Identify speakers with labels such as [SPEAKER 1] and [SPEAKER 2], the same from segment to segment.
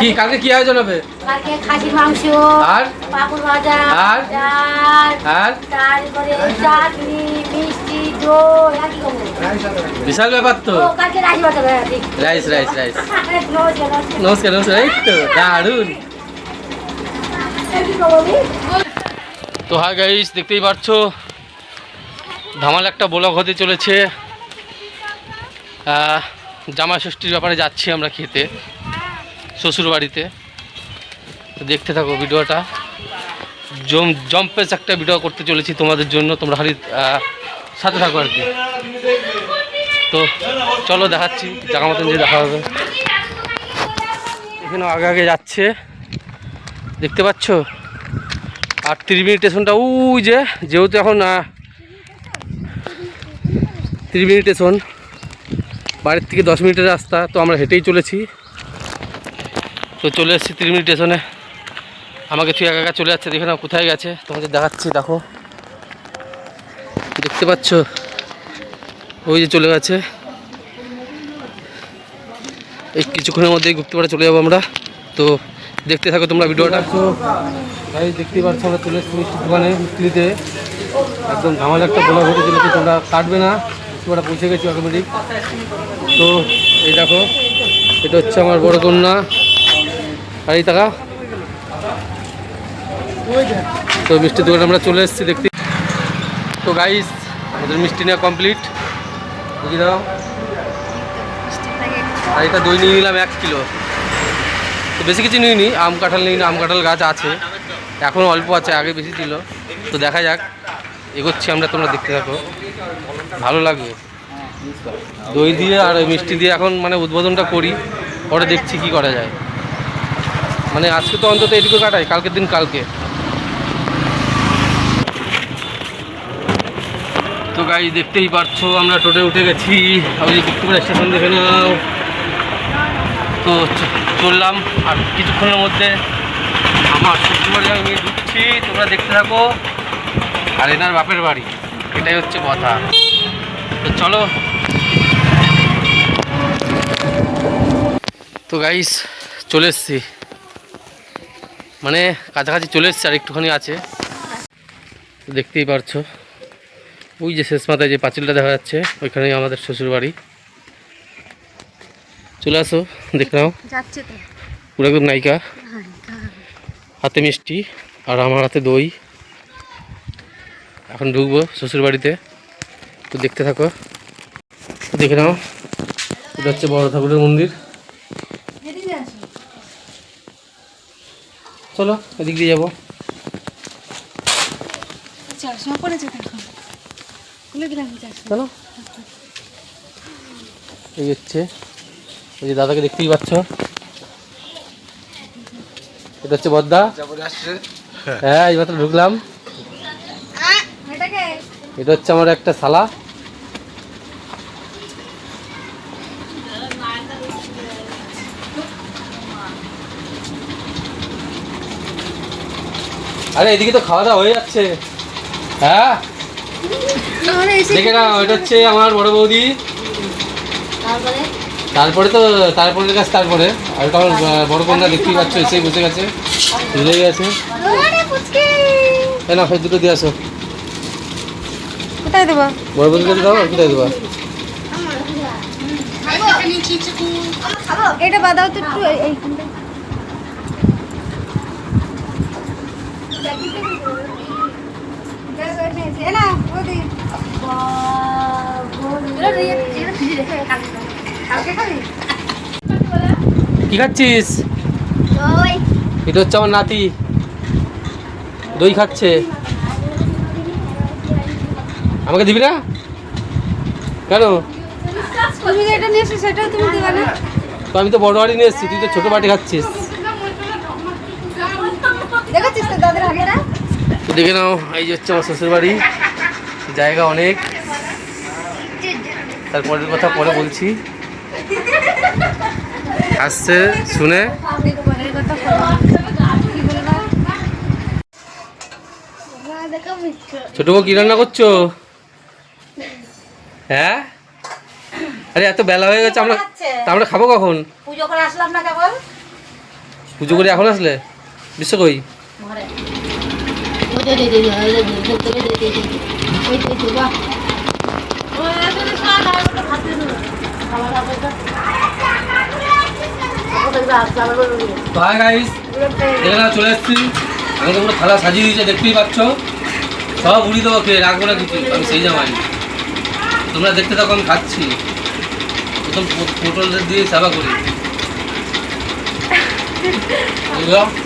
[SPEAKER 1] কি কালকে কি আয়োজন হবে?
[SPEAKER 2] কালকে খাসির মাংস
[SPEAKER 1] আর?
[SPEAKER 2] পাপড় ভাজা
[SPEAKER 1] আর? আর?
[SPEAKER 2] তারপরে চাটনি মিষ্টি দই আর কি করব
[SPEAKER 1] বিশাল ব্যাপার তো।
[SPEAKER 2] কালকে রাইস বাটাবে ঠিক
[SPEAKER 1] রাইস রাইস রাইস।
[SPEAKER 2] নমস্কার নমস্কার।
[SPEAKER 1] এই তো
[SPEAKER 2] দারুণ
[SPEAKER 1] তো হাই গাইস দেখতেই পাচ্ছ ধামাল একটা ব্লগ হতে চলেছে। জামা ষষ্ঠীর ব্যাপারে যাচ্ছি আমরা খেতে। শ্বশুর বাড়িতে দেখতে থাকো ভিডিওটা। জম জম্পেস একটা ভিডিও করতে চলেছি তোমাদের জন্য, তোমরা খালি সাথে থাকো আর কি। তো চলো দেখাচ্ছি জায়গা মতন যে দেখা হবে। এখানে আগে আগে যাচ্ছে। দেখতে পাচ্ছ? আর ত্রিবেণী স্টেশনটা ওই যে, যেহেতু এখন ত্রিবেণী স্টেশন। বাড়ির থেকে দশ মিনিটের রাস্তা, তো আমরা হেঁটেই চলেছি। তো চলে এসেছি ত্রিবেণী স্টেশনে। আমাকে তুই একা চলে যাচ্ছে, দেখে না কোথায় গেছে। তোমাদের দেখাচ্ছি, দেখো। দেখতে পাচ্ছ? ওই যে চলে গেছে। এই কিছুক্ষণের মধ্যেই গুপ্তপাড়া চলে যাব আমরা। তো দেখতে থাকো তোমরা ভিডিওটা। গাড়ি দেখতেই পাচ্ছ, আমরা চলে এসেছি মিষ্টির দোকানে মিস্ত্রিতে একদম ঝামেলা একটা গোলা ঘটে চলেছে তোমরা কাটবে না। গুপ্তপাড়া পৌঁছে গেছি অটোমেটিক তো, এই দেখো, এটা হচ্ছে আমার বড় কন্যা। আর এই টাকা। তো মিষ্টির দোকানে আমরা চলে এসেছি দেখতে। তো গাইস আমাদের মিষ্টি নেওয়া কমপ্লিট বুঝি দাও। আর এটা দই নিয়ে নিলাম এক কিলো। তো বেশি কিছু নিইনি, আম কাঁঠাল নিই আম কাঁঠাল গাছ আছে। এখন অল্প আছে, আগে বেশি ছিল। তো দেখা যাক, এগোচ্ছি আমরা, তোমরা দেখতে থাকো। ভালো লাগবে। দই দিয়ে আর মিষ্টি দিয়ে এখন মানে উদ্বোধনটা করি, পরে দেখছি কি করা যায়। মানে আজকে তো অন্তত এটুকু কাটাই, কালকের দিন কালকে। তো গাই দেখতেই পারছ, আমরা টোটে উঠে গেছি। আমি গুপ্তপুরা স্টেশন দেখে নাও। তো চললাম, আর কিছুক্ষণের মধ্যে আমার শ্বশুর বাড়ি আমি ঢুকছি, তোমরা দেখতে থাকো। আর এনার বাপের বাড়ি, এটাই হচ্ছে কথা। তো চলো। তো গাইস চলে এসছি। মানে কাছাকাছি চলে এসছি আর একটুখানি আছে। তো দেখতেই পারছ। ওই যে শেষ মাথায় যে পাঁচিলটা দেখা যাচ্ছে ওইখানেই আমাদের শ্বশুর বাড়ি চলে আসো দেখে নাও। পুরো একদম নায়িকা। হাতে মিষ্টি আর আমার হাতে দই। এখন ঢুকবো শ্বশুর বাড়িতে তো দেখতে থাকো। দেখে নাও এটা হচ্ছে বড় ঠাকুরের মন্দির। চলো এদিক দিয়ে যাব। চলো। এই হচ্ছে ওই যে দাদাকে দেখতেই পাচ্ছ। এটা হচ্ছে বদ্দা। হ্যাঁ এই মাত্র ঢুকলাম। এটা হচ্ছে আমার একটা শালা। আরে এদিকে তো খাওয়া দাওয়া হয়ে যাচ্ছে। হ্যাঁ? দেখে না এটা হচ্ছে আমার বড় বৌদি।
[SPEAKER 2] তারপরে?
[SPEAKER 1] তারপরে তো তারপরে কাছে তারপরে। আর আহ, বড় কন্যা দেখতেই পাচ্ছ এসেই বসে গেছে। ভুলে গেছে। না ফের দুটো দিয়ে আসো।
[SPEAKER 2] কোথায় দেবো?
[SPEAKER 1] বড় বৌদির কাছে দাও কোথায় দেবা?
[SPEAKER 2] এটা বাদাও তো একটু এই- এইখানটা এ না, ওদি। কালকে খাবি?
[SPEAKER 1] কি খাচ্ছিস। এটা হচ্ছে আমার নাতি। দই খাচ্ছে। আমাকে দিবি না? কেন? আমি তো বড় বাড়ি নিয়ে এসেছি তুই তো ছোটো বাটি খাচ্ছিস
[SPEAKER 2] দেখেছিস তো দাদের হাগেরা
[SPEAKER 1] তো দেখে নাও এই যে হচ্ছে আমার শ্বশুর বাড়ি জায়গা অনেক। তারপরের কথা পরে বলছি। আসছে শুনে। ছোট বউ কি রান্না করছ? হ্যাঁ? আরে এত বেলা হয়ে গেছে আমরা তা আমরা খাব কখন?
[SPEAKER 2] পুজো করে আসলাম না কেবল?
[SPEAKER 1] পুজো করে এখন আসলে? বিশ্ব কই? এখানে চলে এসছি। আমাকে পুরো থালা সাজিয়ে দিয়েছে দেখতেই পাচ্ছ। সব উড়ি দেবো খেয়ে রাখব না কিছু আমি সেই জামাই। তোমরা দেখতে থাকো আমি খাচ্ছি। প্রথম পটলদের দিয়ে সেবা করি।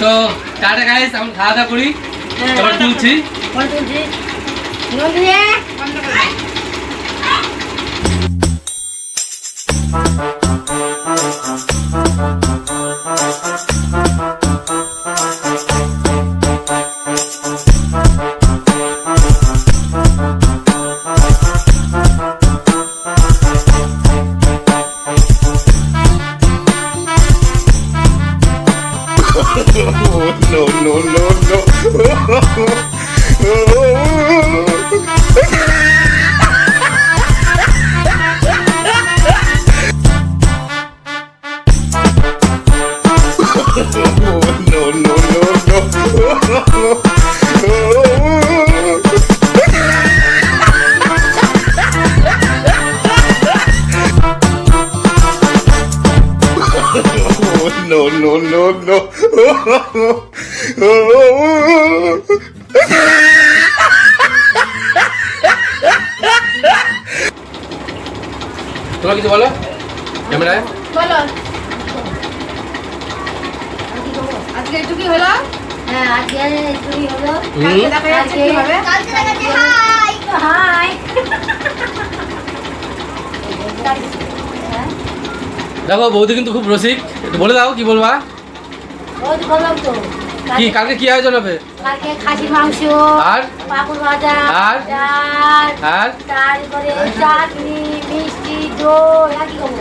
[SPEAKER 1] তো টাটা গাইস এখন খাওয়া দাওয়া করি। তারপর তুলছি।
[SPEAKER 2] কোন তুলছি।
[SPEAKER 3] 呵呵呵
[SPEAKER 1] তোমরা কিছু বলো? ক্যামেরায়?
[SPEAKER 2] বলো।
[SPEAKER 4] আজকে একটু কি হলো?
[SPEAKER 2] হ্যাঁ আজকে চুরি হলো।
[SPEAKER 4] কালকে দেখা যাচ্ছে কি হবে?
[SPEAKER 2] হাই।
[SPEAKER 1] দেখো বৌদি কিন্তু খুব রসিক। বলে দাও কি বলবা?
[SPEAKER 2] বললাম তো।
[SPEAKER 1] কি কালকে কি আয়োজন হবে?
[SPEAKER 2] কালকে খাসি মাংস
[SPEAKER 1] আর?
[SPEAKER 2] পাপড় ভাজা
[SPEAKER 1] আর?
[SPEAKER 2] ডাল
[SPEAKER 1] আর?
[SPEAKER 2] তারপরে চাটনি মিষ্টি দই আর কি করব?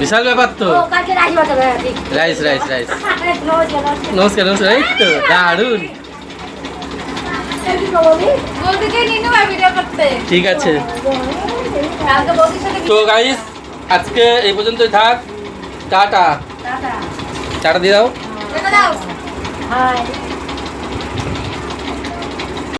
[SPEAKER 1] বিশাল ব্যাপার তো।
[SPEAKER 2] কালকে রাইস ঠিক
[SPEAKER 1] রাইস। রাইস রাইস
[SPEAKER 2] নমস্কার
[SPEAKER 1] নমস্কার। এই তো
[SPEAKER 4] দারুণ
[SPEAKER 1] ঠিক আছে। তো গাইস আজকে এই পর্যন্তই থাক। টাটা।
[SPEAKER 2] টাটা।
[SPEAKER 1] চাটা দিয়ে দাও।
[SPEAKER 4] দাও।
[SPEAKER 2] Hi.